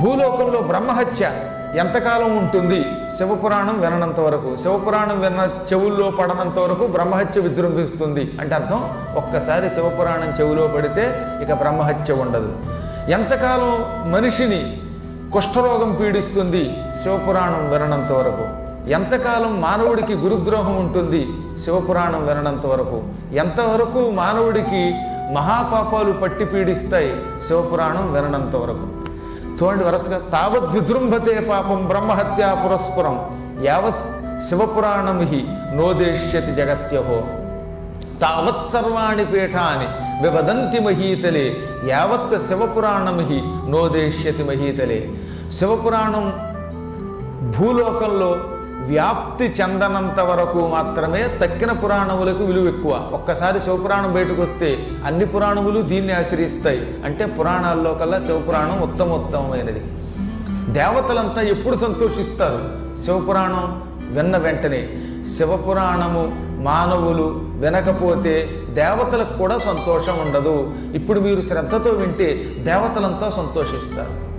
భూలోకంలో బ్రహ్మహత్య ఎంతకాలం ఉంటుంది? శివపురాణం విననంత వరకు. శివపురాణం విన్న చెవుల్లో పడనంత వరకు బ్రహ్మహత్య విజృంభిస్తుంది. అంటే అర్థం? ఒక్కసారి శివపురాణం చెవులో పడితే ఇక బ్రహ్మహత్య ఉండదు. ఎంతకాలం మనిషిని కుష్ఠరోగం పీడిస్తుంది? శివపురాణం విననంత వరకు. ఎంతకాలం మానవుడికి గురుద్రోహం ఉంటుంది? శివపురాణం విననంత వరకు. ఎంతవరకు మానవుడికి మహాపాపాలు పట్టి పీడిస్తాయి? శివపురాణం విననంత వరకు. చూడండి వరుసగా తావత్ విజృంభతే పాపం బ్రహ్మహత్యా పురస్పురం. యావత్ శివపురాణమిహి నోదేష్యతి జగత్యహో. తావత్ సర్వాణి పీఠాని వివదంతి మహీతలే యావత్ శివపురాణమిహి నోదేష్యతి మహీతలే. శివపురాణం భూలోకంలో వ్యాప్తి చెందనంత వరకు మాత్రమే తక్కిన పురాణములకు విలువ ఎక్కువ. ఒక్కసారి శివపురాణం బయటకు వస్తే అన్ని పురాణములు దీన్ని ఆశ్రయిస్తాయి. అంటే పురాణాల్లో కల్లా శివపురాణం ఉత్తమోత్తమైనది దేవతలంతా ఎప్పుడు సంతోషిస్తారు? శివపురాణం విన్న వెంటనే. శివపురాణము మానవులు వినకపోతే దేవతలకు కూడా సంతోషం ఉండదు. ఇప్పుడు మీరు శ్రద్ధతో వింటే దేవతలంతా సంతోషిస్తారు.